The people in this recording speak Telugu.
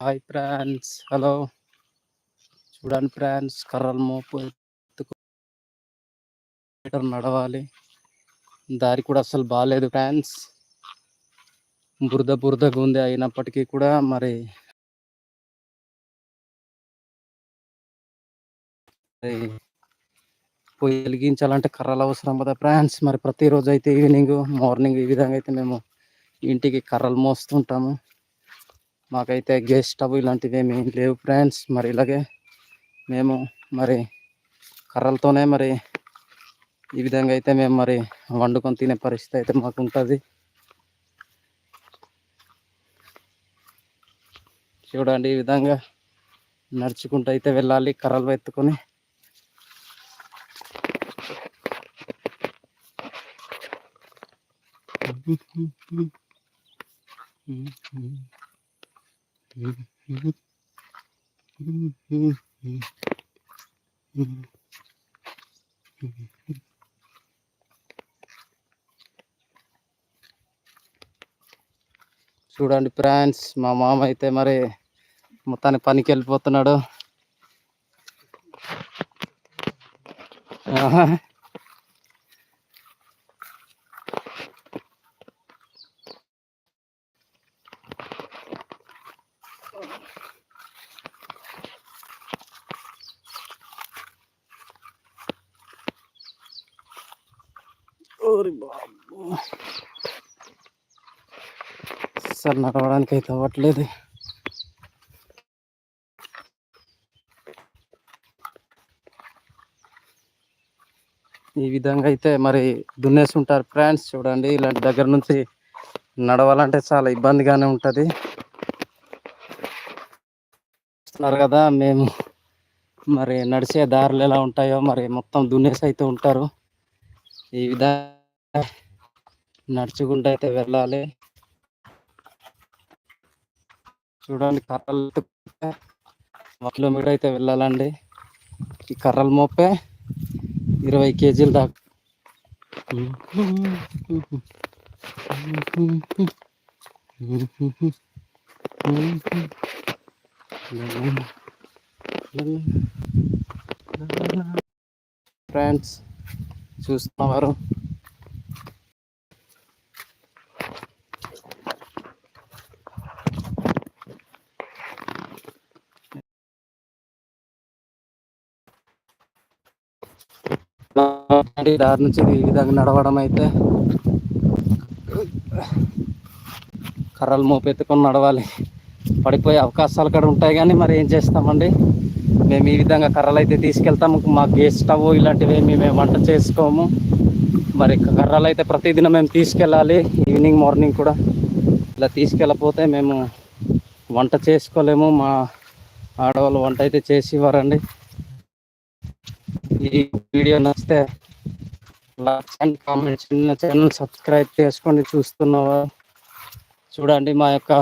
Hi friends hello. చూడండి ఫ్రాన్స్ కర్రలు మోపు మీటర్ నడవాలి. దారి కూడా అసలు బాగాలేదు ఫ్రాన్స్ బురద బురదగా ఉంది అయినప్పటికీ కూడా మరి మరి పోయి వెలిగించాలంటే కర్రలు అవసరం కదా ఫ్రాన్స్ మరి ప్రతిరోజు అయితే ఈవినింగ్ మార్నింగ్ ఈ విధంగా అయితే మేము ఇంటికి కర్రలు మోస్తుంటాము. మాకైతే గ్యాస్ స్టవ్ ఇలాంటివి ఏమి లేవు ఫ్రాన్స్ మరి ఇలాగే మేము మరి కర్రలతోనే మరి ఈ విధంగా అయితే మేము మరి వండుకొని తినే పరిస్థితి అయితే మాకు ఉంటుంది చూడండి ఈ విధంగా నడుచుకుంటూ అయితే వెళ్ళాలి కర్రలు ఎత్తుకొని. చూడండి ఫ్రాన్స్ మా మామ అయితే మరి మొత్తానికి పనికి వెళ్ళిపోతున్నాడు. సార్ నడవడానికి అయితే అవ్వట్లేదు. ఈ విధంగా అయితే మరి దున్నేసి ఉంటారు ఫ్రాన్స్ చూడండి ఇలాంటి దగ్గర నుంచి నడవాలంటే చాలా ఇబ్బందిగానే ఉంటుంది. చూస్తున్నారు కదా మేము మరి నడిచే దారులు ఎలా ఉంటాయో మరి మొత్తం దున్నేసి అయితే ఉంటారు. ఈ విధంగా నడుచుకుంటూ అయితే వెళ్ళాలి. చూడండి కర్రలు ఎత్తుకుంటే ఒక కిలోమీటర్ అయితే వెళ్ళాలండి. ఈ కర్రలు మోపే ఇరవై కేజీలు దాకా. ఫ్రెండ్స్ చూస్తున్నవారు దారి నుంచి ఈ విధంగా నడవడం అయితే కర్రలు మోపెత్తుకొని నడవాలి. పడిపోయే అవకాశాలు కూడా ఉంటాయి కానీ మరి ఏం చేస్తామండి? మేము ఈ విధంగా కర్రలు అయితే తీసుకెళ్తాము. మా గ్యాస్ స్టవ్ ఇలాంటివి మేము వంట చేసుకోము. మరి కర్రలు అయితే ప్రతిదినం మేము తీసుకెళ్ళాలి. ఈవినింగ్ మార్నింగ్ కూడా ఇలా తీసుకెళ్ళకపోతే మేము వంట చేసుకోలేము. మా ఆడవాళ్ళు వంట అయితే చేసి ఇవ్వరండి ఈ వీడియో నచ్చితే లైక్ అండ్ కామెంట్ చిన్న ఛానల్ సబ్స్క్రైబ్ చేసుకొని చూస్తున్నావా చూడండి మా యొక్క